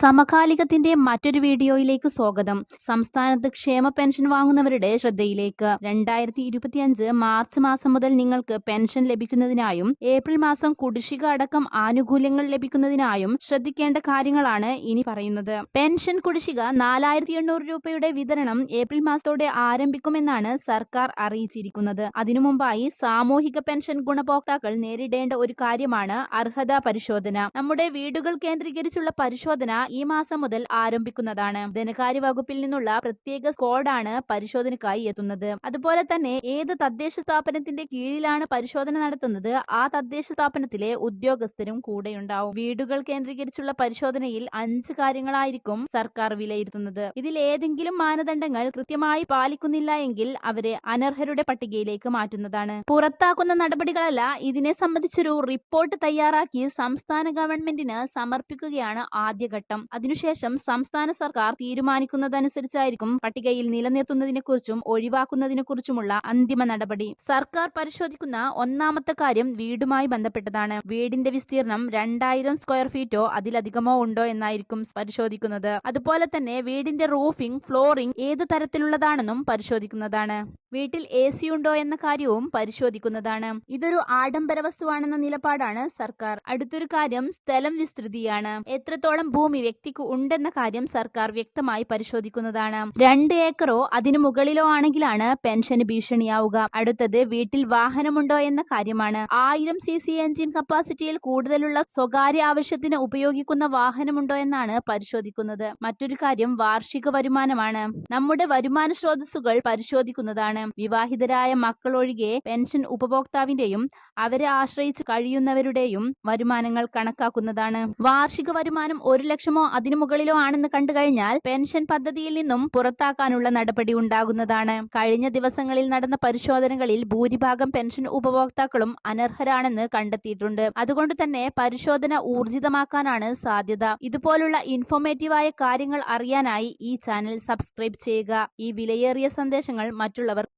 സമകാലികത്തിന്റെ മറ്റൊരു വീഡിയോയിലേക്ക് സ്വാഗതം. സംസ്ഥാനത്ത് ക്ഷേമ പെൻഷൻ വാങ്ങുന്നവരുടെ ശ്രദ്ധയിലേക്ക്. രണ്ടായിരത്തി ഇരുപത്തിയഞ്ച് മാർച്ച് മാസം മുതൽ നിങ്ങൾക്ക് പെൻഷൻ ലഭിക്കുന്നതിനായും ഏപ്രിൽ മാസം കുടിശ്ശിക അടക്കം ആനുകൂല്യങ്ങൾ ലഭിക്കുന്നതിനായും ശ്രദ്ധിക്കേണ്ട കാര്യങ്ങളാണ് ഇനി പറയുന്നത്. പെൻഷൻ കുടിശ്ശിക നാലായിരത്തി എണ്ണൂറ് രൂപയുടെ വിതരണം ഏപ്രിൽ മാസത്തോടെ ആരംഭിക്കുമെന്നാണ് സർക്കാർ അറിയിച്ചിരിക്കുന്നത്. അതിനു മുമ്പായി സാമൂഹിക പെൻഷൻ ഗുണഭോക്താക്കൾ നേരിടേണ്ട ഒരു കാര്യമാണ് അർഹതാ പരിശോധന. നമ്മുടെ വീടുകൾ കേന്ദ്രീകരിച്ചുള്ള പരിശോധന ഈ മാസം മുതൽ ആരംഭിക്കുന്നതാണ്. ധനകാര്യ വകുപ്പിൽ നിന്നുള്ള പ്രത്യേക സ്ക്വാഡാണ് പരിശോധനയ്ക്കായി എത്തുന്നത്. അതുപോലെ തന്നെ ഏത് തദ്ദേശ സ്ഥാപനത്തിന്റെ കീഴിലാണ് പരിശോധന നടത്തുന്നത് ആ തദ്ദേശ സ്ഥാപനത്തിലെ ഉദ്യോഗസ്ഥരും കൂടെയുണ്ടാവും. വീടുകൾ കേന്ദ്രീകരിച്ചുള്ള പരിശോധനയിൽ അഞ്ച് കാര്യങ്ങളായിരിക്കും സർക്കാർ വിലയിരുത്തുന്നത്. ഇതിൽ ഏതെങ്കിലും മാനദണ്ഡങ്ങൾ കൃത്യമായി പാലിക്കുന്നില്ല എങ്കിൽ അവരെ അനർഹരുടെ പട്ടികയിലേക്ക് മാറ്റുന്നതാണ്. പുറത്താക്കുന്ന നടപടികളല്ല ഇതിനെ സംബന്ധിച്ചൊരു റിപ്പോർട്ട് തയ്യാറാക്കി സംസ്ഥാന ഗവൺമെന്റിന് സമർപ്പിക്കുകയാണ് ആദ്യഘട്ടം. അതിനുശേഷം സംസ്ഥാന സർക്കാർ തീരുമാനിക്കുന്നതനുസരിച്ചായിരിക്കും പട്ടികയിൽ നിലനിർത്തുന്നതിനെക്കുറിച്ചും ഒഴിവാക്കുന്നതിനെക്കുറിച്ചുമുള്ള അന്തിമ നടപടി. സർക്കാർ പരിശോധിക്കുന്ന ഒന്നാമത്തെ കാര്യം വീടുമായി ബന്ധപ്പെട്ടതാണ്. വീടിന്റെ വിസ്തീർണം രണ്ടായിരം സ്ക്വയർ ഫീറ്റോ അതിലധികമോ ഉണ്ടോ എന്നായിരിക്കും പരിശോധിക്കുന്നത്. അതുപോലെ തന്നെ വീടിന്റെ റൂഫിംഗ് ഫ്ലോറിംഗ് ഏത് തരത്തിലുള്ളതാണെന്നും പരിശോധിക്കുന്നതാണ്. വീട്ടിൽ എ സി ഉണ്ടോ എന്ന കാര്യവും പരിശോധിക്കുന്നതാണ്. ഇതൊരു ആഡംബര വസ്തുവാണെന്ന നിലപാടാണ് സർക്കാർ. അടുത്തൊരു കാര്യം സ്ഥലം വിസ്തൃതിയാണ്. എത്രത്തോളം ഭൂമി വ്യക്തിക്ക് ഉണ്ടെന്ന കാര്യം സർക്കാർ വ്യക്തമായി പരിശോധിക്കുന്നതാണ്. രണ്ട് ഏക്കറോ അതിനു മുകളിലോ ആണെങ്കിലാണ് പെൻഷന് ഭീഷണിയാവുക. അടുത്തത് വീട്ടിൽ വാഹനമുണ്ടോ എന്ന കാര്യമാണ്. ആയിരം സി സി എഞ്ചിൻ കപ്പാസിറ്റിയിൽ കൂടുതലുള്ള സ്വകാര്യ ആവശ്യത്തിന് ഉപയോഗിക്കുന്ന വാഹനമുണ്ടോ എന്നാണ് പരിശോധിക്കുന്നത്. മറ്റൊരു കാര്യം വാർഷിക വരുമാനമാണ്. നമ്മുടെ വരുമാന സ്രോതസ്സുകൾ പരിശോധിക്കുന്നതാണ്. വിവാഹിതരായ മക്കളൊഴികെ പെൻഷൻ ഉപഭോക്താവിന്റെയും അവരെ ആശ്രയിച്ച് കഴിയുന്നവരുടെയും വരുമാനങ്ങൾ കണക്കാക്കുന്നതാണ്. വാർഷിക വരുമാനം ഒരു ലക്ഷമോ അതിനു മുകളിലോ ആണെന്ന് കണ്ടുകഴിഞ്ഞാൽ പെൻഷൻ പദ്ധതിയിൽ നിന്നും പുറത്താക്കാനുള്ള നടപടി ഉണ്ടാകുന്നതാണ്. കഴിഞ്ഞ ദിവസങ്ങളിൽ നടന്ന പരിശോധനകളിൽ ഭൂരിഭാഗം പെൻഷൻ ഉപഭോക്താക്കളും അനർഹരാണെന്ന് കണ്ടെത്തിയിട്ടുണ്ട്. അതുകൊണ്ട് തന്നെ പരിശോധന ഊർജിതമാക്കാനാണ് സാധ്യത. ഇതുപോലുള്ള ഇൻഫോർമേറ്റീവായ കാര്യങ്ങൾ അറിയാനായി ഈ ചാനൽ സബ്സ്ക്രൈബ് ചെയ്യുക. ഈ വിലയേറിയ സന്ദേശങ്ങൾ മറ്റുള്ളവർ